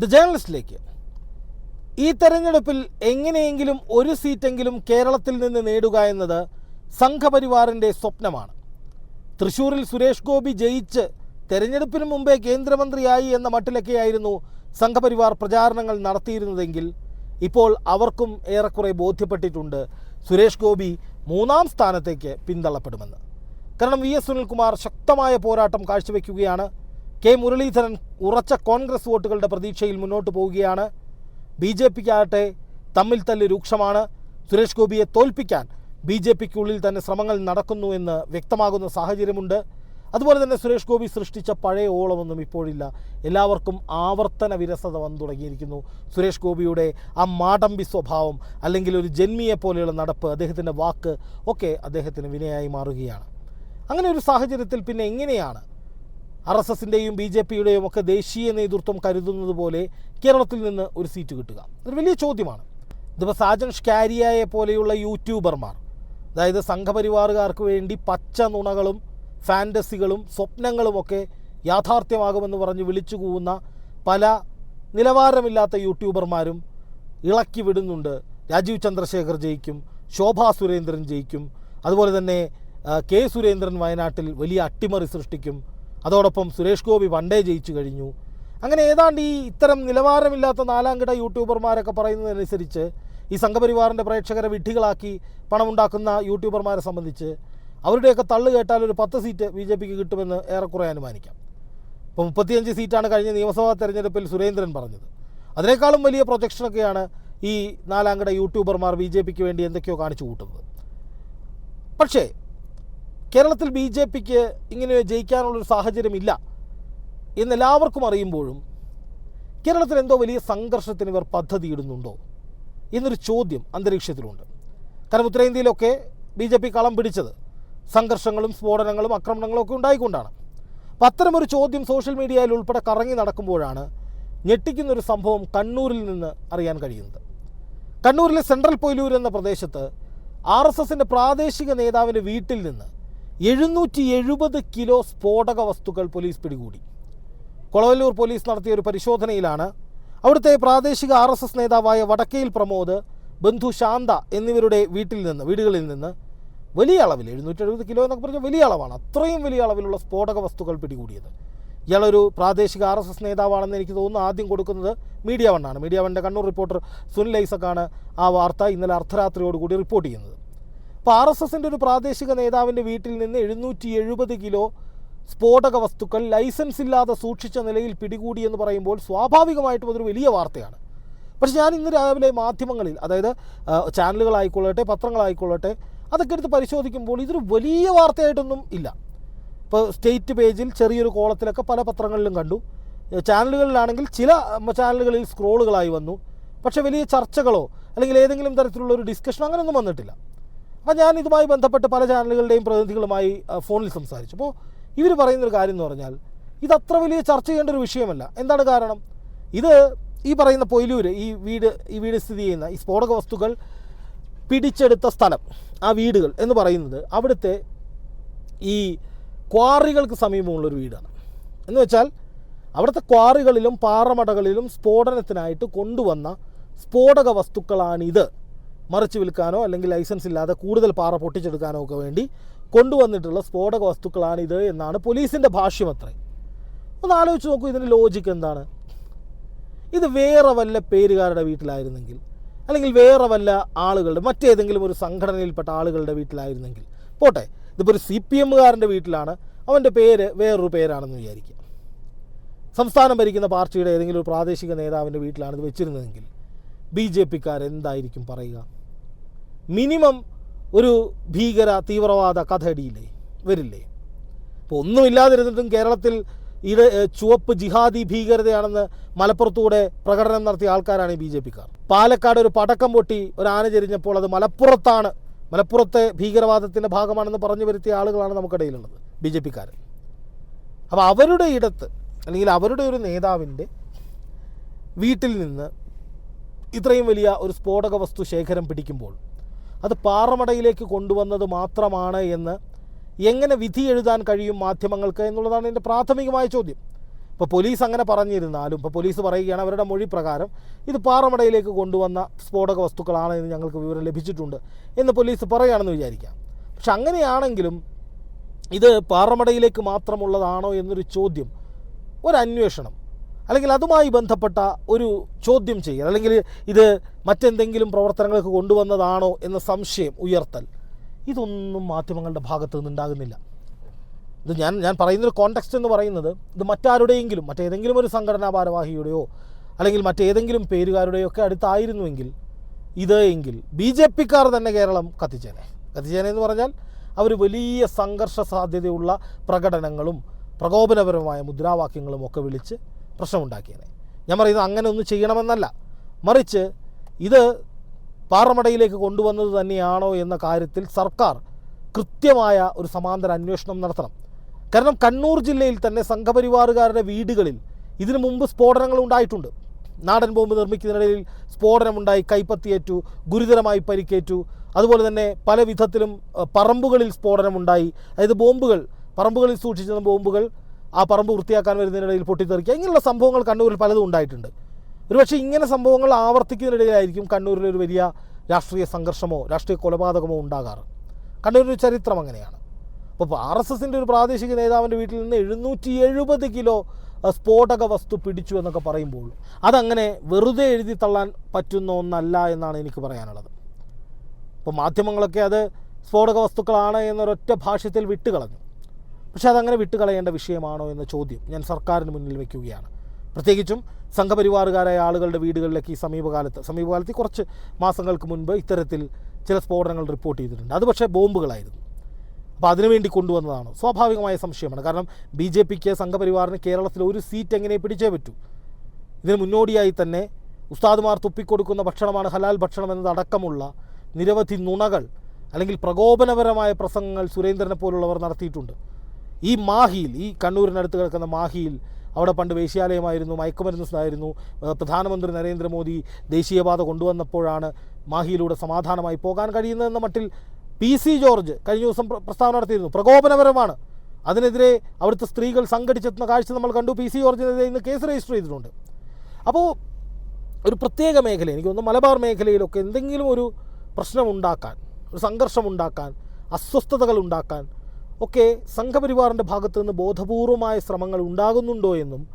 The ജേർണലിസ്റ്റിലേക്ക് ഈ തെരഞ്ഞെടുപ്പിൽ എങ്ങനെയെങ്കിലും ഒരു സീറ്റെങ്കിലും കേരളത്തിൽ നിന്ന് നേടുക എന്നത് സംഘപരിവാറിന്റെ സ്വപ്നമാണ്. തൃശൂരിൽ സുരേഷ് ഗോപി ജയിച്ച് തെരഞ്ഞെടുപ്പിന് മുമ്പേ കേന്ദ്രമന്ത്രിയായി എന്ന മട്ടിലൊക്കെയായിരുന്നു സംഘപരിവാർ പ്രചാരണങ്ങൾ നടത്തിയിരുന്നതെങ്കിൽ ഇപ്പോൾ അവർക്കും ഏറെക്കുറെ ബോധ്യപ്പെട്ടിട്ടുണ്ട് സുരേഷ് ഗോപി മൂന്നാം സ്ഥാനത്തേക്ക് പിന്തള്ളപ്പെടുമെന്ന്. കാരണം വി എസ് സുനിൽകുമാർ ശക്തമായ പോരാട്ടം കാഴ്ചവെക്കുകയാണ്. കെ മുരളീധരൻ ഉറച്ച കോൺഗ്രസ് വോട്ടുകളുടെ പ്രതീക്ഷയിൽ മുന്നോട്ട് പോവുകയാണ്. ബി ജെ പിക്കാകട്ടെ തമ്മിൽ തല്ല് രൂക്ഷമാണ്. സുരേഷ് ഗോപിയെ തോൽപ്പിക്കാൻ ബി ജെ പിക്കുള്ളിൽ തന്നെ ശ്രമങ്ങൾ നടക്കുന്നു എന്ന് വ്യക്തമാകുന്ന സാഹചര്യമുണ്ട്. അതുപോലെ തന്നെ സുരേഷ് ഗോപി സൃഷ്ടിച്ച പഴയ ഓളമൊന്നും ഇപ്പോഴില്ല. എല്ലാവർക്കും ആവർത്തന വിരസത വന്നു തുടങ്ങിയിരിക്കുന്നു. സുരേഷ് ഗോപിയുടെ ആ മാടമ്പി സ്വഭാവം അല്ലെങ്കിൽ ഒരു ജന്മിയെ പോലെയുള്ള നടപ്പ് അദ്ദേഹത്തിന്റെ വാക്ക് ഒക്കെ അദ്ദേഹത്തിന് വിനയായി മാറുകയാണ്. അങ്ങനെ ഒരു സാഹചര്യത്തിൽ പിന്നെ എങ്ങനെയാണ് ആർ എസ് എസിന്റെയും ബി ജെ പിയുടെയും ഒക്കെ ദേശീയ നേതൃത്വം കരുതുന്നത് പോലെ കേരളത്തിൽ നിന്ന് ഒരു സീറ്റ് കിട്ടുക. ഒരു വലിയ ചോദ്യമാണ്. ഇതിപ്പോൾ സാജൻ ഷ്കാരിയയെ പോലെയുള്ള യൂട്യൂബർമാർ അതായത് സംഘപരിവാറുകാർക്ക് വേണ്ടി പച്ച നുണകളും ഫാന്റസികളും സ്വപ്നങ്ങളുമൊക്കെ യാഥാർത്ഥ്യമാകുമെന്ന് പറഞ്ഞ് വിളിച്ചു കൂവുന്ന പല നിലവാരമില്ലാത്ത യൂട്യൂബർമാരും ഇളക്കി വിടുന്നുണ്ട്. രാജീവ് ചന്ദ്രശേഖർ ജയിക്കും ശോഭാ സുരേന്ദ്രൻ ജയിക്കും അതുപോലെ തന്നെ കെ സുരേന്ദ്രൻ വയനാട്ടിൽ വലിയ അട്ടിമറി സൃഷ്ടിക്കും അതോടൊപ്പം സുരേഷ് ഗോപി വൺഡേ ജയിച്ചു കഴിഞ്ഞു. അങ്ങനെ ഏതാണ്ട് ഈ ഇത്തരം നിലവാരമില്ലാത്ത നാലാംകിട യൂട്യൂബർമാരൊക്കെ പറയുന്നതനുസരിച്ച് ഈ സംഘപരിവാറിന്റെ പ്രേക്ഷകരെ വിഡ്ഢികളാക്കി പണമുണ്ടാക്കുന്ന യൂട്യൂബർമാരെ സംബന്ധിച്ച് അവരുടെയൊക്കെ തള്ളു കേട്ടാൽ ഒരു പത്ത് സീറ്റ് ബി ജെ പിക്ക് കിട്ടുമെന്ന് ഏറെക്കുറെ അനുമാനിക്കാം. ഇപ്പോൾ മുപ്പത്തിയഞ്ച് സീറ്റാണ് കഴിഞ്ഞ നിയമസഭാ തെരഞ്ഞെടുപ്പിൽ സുരേന്ദ്രൻ പറഞ്ഞത്. അതിനേക്കാളും വലിയ പ്രൊജക്ഷനൊക്കെയാണ് ഈ നാലാംകിട യൂട്യൂബർമാർ ബി ജെ പിക്ക് വേണ്ടി എന്തൊക്കെയോ കാണിച്ചു കൂട്ടുന്നത്. പക്ഷേ കേരളത്തിൽ ബി ജെ പിക്ക് ഇങ്ങനെ ജയിക്കാനുള്ളൊരു സാഹചര്യമില്ല എന്നെല്ലാവർക്കും അറിയുമ്പോഴും കേരളത്തിൽ എന്തോ വലിയ സംഘർഷത്തിന് ഇവർ പദ്ധതിയിടുന്നുണ്ടോ എന്നൊരു ചോദ്യം അന്തരീക്ഷത്തിലുണ്ട്. കാരണം ഉത്തരേന്ത്യയിലൊക്കെ ബി ജെ പി കളം പിടിച്ചത് സംഘർഷങ്ങളും സ്ഫോടനങ്ങളും ആക്രമണങ്ങളും ഒക്കെ ഉണ്ടായിക്കൊണ്ടാണ്. അപ്പം അത്തരമൊരു ചോദ്യം സോഷ്യൽ മീഡിയയിൽ ഉൾപ്പെടെ കറങ്ങി നടക്കുമ്പോഴാണ് ഞെട്ടിക്കുന്നൊരു സംഭവം കണ്ണൂരിൽ നിന്ന് അറിയാൻ കഴിയുന്നത്. കണ്ണൂരിലെ സെൻട്രൽ പൊയിലൂർ എന്ന പ്രദേശത്ത് ആർ എസ് എസിന്റെ പ്രാദേശിക നേതാവിന്റെ വീട്ടിൽ നിന്ന് എഴുന്നൂറ്റി എഴുപത് കിലോ സ്ഫോടക വസ്തുക്കൾ പോലീസ് പിടികൂടി. കൊളവല്ലൂർ പോലീസ് നടത്തിയ ഒരു പരിശോധനയിലാണ് അവിടുത്തെ പ്രാദേശിക ആർ എസ് എസ് നേതാവായ വടക്കയിൽ പ്രമോദ് ബന്ധു ശാന്ത എന്നിവരുടെ വീട്ടിൽ നിന്ന് വീടുകളിൽ നിന്ന് വലിയ അളവിൽ എഴുന്നൂറ്റി എഴുപത് കിലോ എന്നൊക്കെ പറഞ്ഞാൽ വലിയ അളവാണ്. അത്രയും വലിയ അളവിലുള്ള സ്ഫോടക വസ്തുക്കൾ പിടികൂടിയത്. ഇയാളൊരു പ്രാദേശിക ആർ എസ് എസ് നേതാവാണെന്ന് എനിക്ക് തോന്നുന്നു. ആദ്യം കൊടുക്കുന്നത് മീഡിയ വണ്ണാണ്. മീഡിയ വണ്ണിന്റെ കണ്ണൂർ റിപ്പോർട്ടർ സുനിൽ ഐസക്കാണ് ആ വാർത്ത ഇന്നലെ അർദ്ധരാത്രിയോടുകൂടി റിപ്പോർട്ട് ചെയ്യുന്നത്. അപ്പോൾ ആർ എസ് എസിന്റെ ഒരു പ്രാദേശിക നേതാവിന്റെ വീട്ടിൽ നിന്ന് എഴുന്നൂറ്റി എഴുപത് കിലോ സ്ഫോടക വസ്തുക്കൾ ലൈസൻസ് ഇല്ലാതെ സൂക്ഷിച്ച നിലയിൽ പിടികൂടി എന്ന് പറയുമ്പോൾ സ്വാഭാവികമായിട്ടും അതൊരു വലിയ വാർത്തയാണ്. പക്ഷേ ഞാൻ ഇന്ന് രാവിലെ മാധ്യമങ്ങളിൽ അതായത് ചാനലുകളായിക്കൊള്ളട്ടെ പത്രങ്ങളായിക്കൊള്ളട്ടെ അതൊക്കെ എടുത്ത് പരിശോധിക്കുമ്പോൾ ഇതൊരു വലിയ വാർത്തയായിട്ടൊന്നും ഇല്ല. ഇപ്പോൾ സ്റ്റേറ്റ് പേജിൽ ചെറിയൊരു കോളത്തിലൊക്കെ പല പത്രങ്ങളിലും കണ്ടു. ചാനലുകളിലാണെങ്കിൽ ചില ചാനലുകളിൽ സ്ക്രോളുകളായി വന്നു. പക്ഷേ വലിയ ചർച്ചകളോ അല്ലെങ്കിൽ ഏതെങ്കിലും തരത്തിലുള്ള ഒരു ഡിസ്കഷനോ അങ്ങനെയൊന്നും വന്നിട്ടില്ല. അപ്പോൾ ഞാൻ ഇതുമായി ബന്ധപ്പെട്ട് പല ചാനലുകളുടെയും പ്രതിനിധികളുമായി ഫോണിൽ സംസാരിച്ചു. അപ്പോൾ ഇവർ പറയുന്നൊരു കാര്യം എന്ന് പറഞ്ഞാൽ ഇത് അത്ര വലിയ ചർച്ച ചെയ്യേണ്ട ഒരു വിഷയമല്ല. എന്താണ് കാരണം? ഇത് ഈ പറയുന്ന പൊയിലൂർ ഈ വീട് ഈ വീട് സ്ഥിതി ചെയ്യുന്ന ഈ സ്ഫോടക വസ്തുക്കൾ പിടിച്ചെടുത്ത സ്ഥലം ആ വീടുകൾ എന്ന് പറയുന്നത് അവിടുത്തെ ഈ ക്വാറികൾക്ക് സമീപമുള്ളൊരു വീടാണ്. എന്ന് വെച്ചാൽ അവിടുത്തെ ക്വാറികളിലും പാറമടകളിലും സ്ഫോടനത്തിനായിട്ട് കൊണ്ടുവന്ന സ്ഫോടക വസ്തുക്കളാണിത്. മറിച്ച് വിൽക്കാനോ അല്ലെങ്കിൽ ലൈസൻസ് ഇല്ലാതെ കൂടുതൽ പാറ പൊട്ടിച്ചെടുക്കാനോ ഒക്കെ വേണ്ടി കൊണ്ടുവന്നിട്ടുള്ള സ്ഫോടക വസ്തുക്കളാണിത് എന്നാണ് പോലീസിന്റെ ഭാഷ്യം അത്രേ. ഒന്ന് ആലോചിച്ച് നോക്കൂ ഇതിന്റെ ലോജിക്ക് എന്താണ്? ഇത് വേറെ വല്ല പേരുകാരുടെ വീട്ടിലായിരുന്നെങ്കിൽ അല്ലെങ്കിൽ വേറെ വല്ല ആളുകളുടെ മറ്റേതെങ്കിലും ഒരു സംഘടനയിൽപ്പെട്ട ആളുകളുടെ വീട്ടിലായിരുന്നെങ്കിൽ. പോട്ടെ ഇതിപ്പോൾ ഒരു സി പി എമ്മുകാരന്റെ വീട്ടിലാണ് അവന്റെ പേര് വേറൊരു പേരാണെന്ന് വിചാരിക്കുക. സംസ്ഥാനം ഭരിക്കുന്ന പാർട്ടിയുടെ ഏതെങ്കിലും ഒരു പ്രാദേശിക നേതാവിന്റെ വീട്ടിലാണ് ഇത് വെച്ചിരുന്നതെങ്കിൽ ബി ജെ പിക്കാർ എന്തായിരിക്കും പറയുക? മിനിമം ഒരു ഭീകര തീവ്രവാദ കഥയടിയില്ലേ വരില്ലേ? ഇപ്പോൾ ഒന്നുമില്ലാതിരുന്നിട്ടും കേരളത്തിൽ ഇത് ചുവപ്പ് ജിഹാദി ഭീകരതയാണെന്ന് മലപ്പുറത്തൂടെ പ്രകടനം നടത്തിയ ആൾക്കാരാണ് ഈ ബി ജെ പിക്കാർ. പാലക്കാട് ഒരു പടക്കം പൊട്ടി ഒരു ആന ചെരിഞ്ഞപ്പോൾ അത് മലപ്പുറത്താണ്. മലപ്പുറത്തെ ഭീകരവാദത്തിന്റെ ഭാഗമാണെന്ന് പറഞ്ഞു വരുത്തിയ ആളുകളാണ് നമുക്കിടയിലുള്ളത് ബി ജെ പിക്കാർ അപ്പോൾ അവരുടെ ഇടത്ത് അല്ലെങ്കിൽ അവരുടെ ഒരു നേതാവിന്റെ വീട്ടിൽ നിന്ന് ഇത്രയും വലിയ ഒരു സ്ഫോടക വസ്തു ശേഖരം പിടിക്കുമ്പോൾ അത് പാറമടയിലേക്ക് കൊണ്ടുവന്നത് മാത്രമാണ് എന്ന് എങ്ങനെ വിധി എഴുതാൻ കഴിയും മാധ്യമങ്ങൾക്ക് എന്നുള്ളതാണ് എന്റെ പ്രാഥമികമായ ചോദ്യം. ഇപ്പോൾ പോലീസ് അങ്ങനെ പറഞ്ഞിരുന്നാലും ഇപ്പോൾ പോലീസ് പറയുകയാണ് അവരുടെ മൊഴി പ്രകാരം ഇത് പാറമടയിലേക്ക് കൊണ്ടുവന്ന സ്ഫോടക വസ്തുക്കളാണ് എന്ന് ഞങ്ങൾക്ക് വിവരം ലഭിച്ചിട്ടുണ്ട് എന്ന് പോലീസ് പറയുകയാണെന്ന് വിചാരിക്കാം. പക്ഷെ അങ്ങനെയാണെങ്കിലും ഇത് പാറമടയിലേക്ക് മാത്രമുള്ളതാണോ എന്നൊരു ചോദ്യം ഒരു അന്വേഷണം അല്ലെങ്കിൽ അതുമായി ബന്ധപ്പെട്ട ഒരു ചോദ്യം ചെയ്യൽ. അല്ലെങ്കിൽ ഇത് മറ്റെന്തെങ്കിലും പ്രവർത്തനങ്ങൾക്ക് കൊണ്ടുവന്നതാണോ എന്ന സംശയം ഉയർത്തൽ. ഇതൊന്നും മാധ്യമങ്ങളുടെ ഭാഗത്തു നിന്നുണ്ടാകുന്നില്ല ഇത് ഞാൻ ഞാൻ പറയുന്നൊരു കോണ്ടെക്സ്റ്റ് എന്ന് പറയുന്നത് ഇത് മറ്റാരുടെയെങ്കിലും മറ്റേതെങ്കിലും ഒരു സംഘടനാ ഭാരവാഹിയുടെയോ അല്ലെങ്കിൽ മറ്റേതെങ്കിലും പേരുകാരുടെയോ ഒക്കെ അടുത്തായിരുന്നുവെങ്കിൽ ഇത് എങ്കിൽ ബി ജെ പിക്കാർ തന്നെ കേരളം കത്തിച്ചേനെ. കത്തിച്ചേനെ എന്ന് പറഞ്ഞാൽ അവർ വലിയ സംഘർഷ സാധ്യതയുള്ള പ്രകടനങ്ങളും പ്രകോപനപരമായ മുദ്രാവാക്യങ്ങളും ഒക്കെ വിളിച്ച് പ്രശ്നമുണ്ടാക്കിയേനെ. ഞാൻ പറയുന്നത് അങ്ങനെ ഒന്നും ചെയ്യണമെന്നല്ല. മറിച്ച് ഇത് പാറമടയിലേക്ക് കൊണ്ടുവന്നത് തന്നെയാണോ എന്ന കാര്യത്തിൽ സർക്കാർ കൃത്യമായ ഒരു സമാന്തര അന്വേഷണം നടത്തണം. കാരണം കണ്ണൂർ ജില്ലയിൽ തന്നെ സംഘപരിവാറുകാരുടെ വീടുകളിൽ ഇതിനു മുമ്പ് സ്ഫോടനങ്ങൾ ഉണ്ടായിട്ടുണ്ട്. നാടൻ ബോംബ് നിർമ്മിക്കുന്നതിനിടയിൽ സ്ഫോടനമുണ്ടായി കൈപ്പത്തിയേറ്റു ഗുരുതരമായി പരിക്കേറ്റു. അതുപോലെ തന്നെ പല വിധത്തിലും പറമ്പുകളിൽ സ്ഫോടനമുണ്ടായി. അതായത് ബോംബുകൾ പറമ്പുകളിൽ സൂക്ഷിച്ചിരുന്ന ബോംബുകൾ ആ പറമ്പ് വൃത്തിയാക്കാൻ വരുന്നതിനിടയിൽ പൊട്ടിത്തെറിക്കുക. ഇങ്ങനെയുള്ള സംഭവങ്ങൾ കണ്ണൂരിൽ പലതും ഉണ്ടായിട്ടുണ്ട്. ഒരുപക്ഷെ ഇങ്ങനെ സംഭവങ്ങൾ ആവർത്തിക്കുന്നതിനിടയിലായിരിക്കും കണ്ണൂരിൽ ഒരു വലിയ രാഷ്ട്രീയ സംഘർഷമോ രാഷ്ട്രീയ കൊലപാതകമോ ഉണ്ടാകാറ്. കണ്ണൂരിന്റെ ചരിത്രം അങ്ങനെയാണ്. അപ്പോൾ ആർ എസ് എസിന്റെ ഒരു പ്രാദേശിക നേതാവിന്റെ വീട്ടിൽ നിന്ന് എഴുന്നൂറ്റി എഴുപത് കിലോ സ്ഫോടക വസ്തു പിടിച്ചു എന്നൊക്കെ പറയുമ്പോൾ അതങ്ങനെ വെറുതെ എഴുതി തള്ളാൻ പറ്റുന്ന ഒന്നല്ല എന്നാണ് എനിക്ക് പറയാനുള്ളത്. ഇപ്പോൾ മാധ്യമങ്ങളൊക്കെ അത് സ്ഫോടക വസ്തുക്കളാണ് എന്നൊരൊറ്റ ഭാഷ്യത്തിൽ വിട്ടുകളഞ്ഞു. പക്ഷേ അതങ്ങനെ വിട്ടുകളയേണ്ട വിഷയമാണോ എന്ന ചോദ്യം ഞാൻ സർക്കാരിന് മുന്നിൽ വയ്ക്കുകയാണ് പ്രത്യേകിച്ചും സംഘപരിവാറുകാരായ ആളുകളുടെ വീടുകളിലേക്ക് ഈ സമീപകാലത്ത് സമീപകാലത്ത് കുറച്ച് മാസങ്ങൾക്ക് മുൻപ് ഇത്തരത്തിൽ ചില സ്ഫോടനങ്ങൾ റിപ്പോർട്ട് ചെയ്തിട്ടുണ്ട്. അത് പക്ഷേ ബോംബുകളായിരുന്നു. അപ്പോൾ അതിനുവേണ്ടി കൊണ്ടുവന്നതാണ്? സ്വാഭാവികമായ സംശയമാണ്. കാരണം ബി ജെ പിക്ക് സംഘപരിവാറിന് കേരളത്തിൽ ഒരു സീറ്റ് എങ്ങനെ പിടിച്ചേ പറ്റൂ? ഇതിന് മുന്നോടിയായി തന്നെ ഉസ്താദുമാർ തുപ്പിക്കൊടുക്കുന്ന ഭക്ഷണമാണ് ഹലാൽ ഭക്ഷണം എന്നതടക്കമുള്ള നിരവധി നുണകൾ അല്ലെങ്കിൽ പ്രകോപനപരമായ പ്രസംഗങ്ങൾ സുരേന്ദ്രനെ പോലുള്ളവർ നടത്തിയിട്ടുണ്ട്. ഈ മാഹിയിൽ ഈ കണ്ണൂരിനടുത്ത് കിടക്കുന്ന മാഹിയിൽ അവിടെ പണ്ട് വേശ്യാലയമായിരുന്നു മയക്കുമരുന്നായിരുന്നു പ്രധാനമന്ത്രി നരേന്ദ്രമോദി ദേശീയപാത കൊണ്ടുവന്നപ്പോഴാണ് മാഹിയിലൂടെ സമാധാനമായി പോകാൻ കഴിയുന്നതെന്ന മട്ടിൽ പി സി ജോർജ് കഴിഞ്ഞ ദിവസം പ്രസ്താവന നടത്തിയിരുന്നു. പ്രകോപനപരമാണ്. അതിനെതിരെ അവിടുത്തെ സ്ത്രീകൾ സംഘടിച്ചെത്തുന്ന കാഴ്ച നമ്മൾ കണ്ടു. പി സി ജോർജിനെതിരെ ഇന്ന് കേസ് രജിസ്റ്റർ ചെയ്തിട്ടുണ്ട്. അപ്പോൾ ഒരു പ്രത്യേക മേഖല എനിക്ക് തോന്നുന്നു മലബാർ മേഖലയിലൊക്കെ എന്തെങ്കിലും ഒരു പ്രശ്നമുണ്ടാക്കാൻ ഒരു സംഘർഷമുണ്ടാക്കാൻ അസ്വസ്ഥതകൾ ഉണ്ടാക്കാൻ ഒക്കെ സംഘപരിവാറിന്റെ ഭാഗത്തു നിന്ന് ബോധപൂർവമായ ശ്രമങ്ങൾ ഉണ്ടാകുന്നുണ്ടോ എന്നും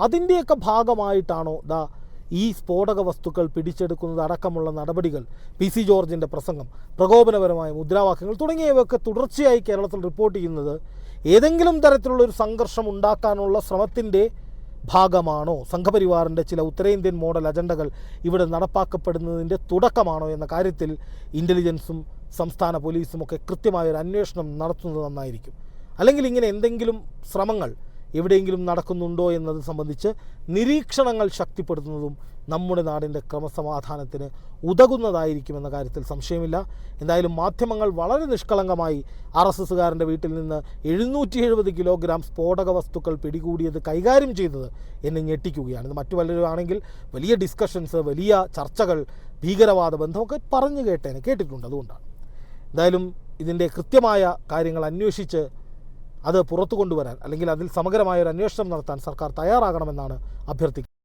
അതിന്റെയൊക്കെ ഭാഗമായിട്ടാണോ ദാ ഈ സ്ഫോടക വസ്തുക്കൾ പിടിച്ചെടുക്കുന്നത് അടക്കമുള്ള നടപടികൾ പി സി ജോർജിന്റെ പ്രസംഗം പ്രകോപനപരമായ മുദ്രാവാക്യങ്ങൾ തുടങ്ങിയവയൊക്കെ തുടർച്ചയായി കേരളത്തിൽ റിപ്പോർട്ട് ചെയ്യുന്നത് ഏതെങ്കിലും തരത്തിലുള്ള ഒരു സംഘർഷം ഉണ്ടാക്കാനുള്ള ശ്രമത്തിന്റെ ഭാഗമാണോ? സംഘപരിവാറിന്റെ ചില ഉത്തരേന്ത്യൻ മോഡൽ അജണ്ടകൾ ഇവിടെ നടപ്പാക്കപ്പെടുന്നതിന്റെ തുടക്കമാണോ എന്ന കാര്യത്തിൽ ഇന്റലിജൻസും സംസ്ഥാന പോലീസും ഒക്കെ കൃത്യമായ ഒരു അന്വേഷണം നടത്തുന്നത് നന്നായിരിക്കും. അല്ലെങ്കിൽ ഇങ്ങനെ എന്തെങ്കിലും ശ്രമങ്ങൾ എവിടെയെങ്കിലും നടക്കുന്നുണ്ടോ എന്നത് സംബന്ധിച്ച് നിരീക്ഷണങ്ങൾ ശക്തിപ്പെടുത്തുന്നതും നമ്മുടെ നാടിന്റെ ക്രമസമാധാനത്തിന് ഉതകുന്നതായിരിക്കുമെന്ന കാര്യത്തിൽ സംശയമില്ല. എന്തായാലും മാധ്യമങ്ങൾ വളരെ നിഷ്കളങ്കമായി ആർ എസ് എസ്സുകാരന്റെ വീട്ടിൽ നിന്ന് എഴുന്നൂറ്റി എഴുപത് കിലോഗ്രാം സ്ഫോടക വസ്തുക്കൾ പിടികൂടിയത് കൈകാര്യം ചെയ്തത് എന്നെ ഞെട്ടിക്കുകയാണ്. ഇത് മറ്റു പലരും ആണെങ്കിൽ വലിയ ഡിസ്കഷൻസ് വലിയ ചർച്ചകൾ ഭീകരവാദ ബന്ധമൊക്കെ പറഞ്ഞു കേട്ടേനെ കേട്ടിട്ടുണ്ട് അതുകൊണ്ടാണ്. എന്തായാലും ഇതിന്റെ കൃത്യമായ കാര്യങ്ങൾ അന്വേഷിച്ച് അത് പുറത്തു കൊണ്ടുവരാൻ അല്ലെങ്കിൽ അതിൽ സമഗ്രമായ ഒരു അന്വേഷണം നടത്താൻ സർക്കാർ തയ്യാറാകണമെന്നാണ് അഭ്യർത്ഥിക്കുന്നത്.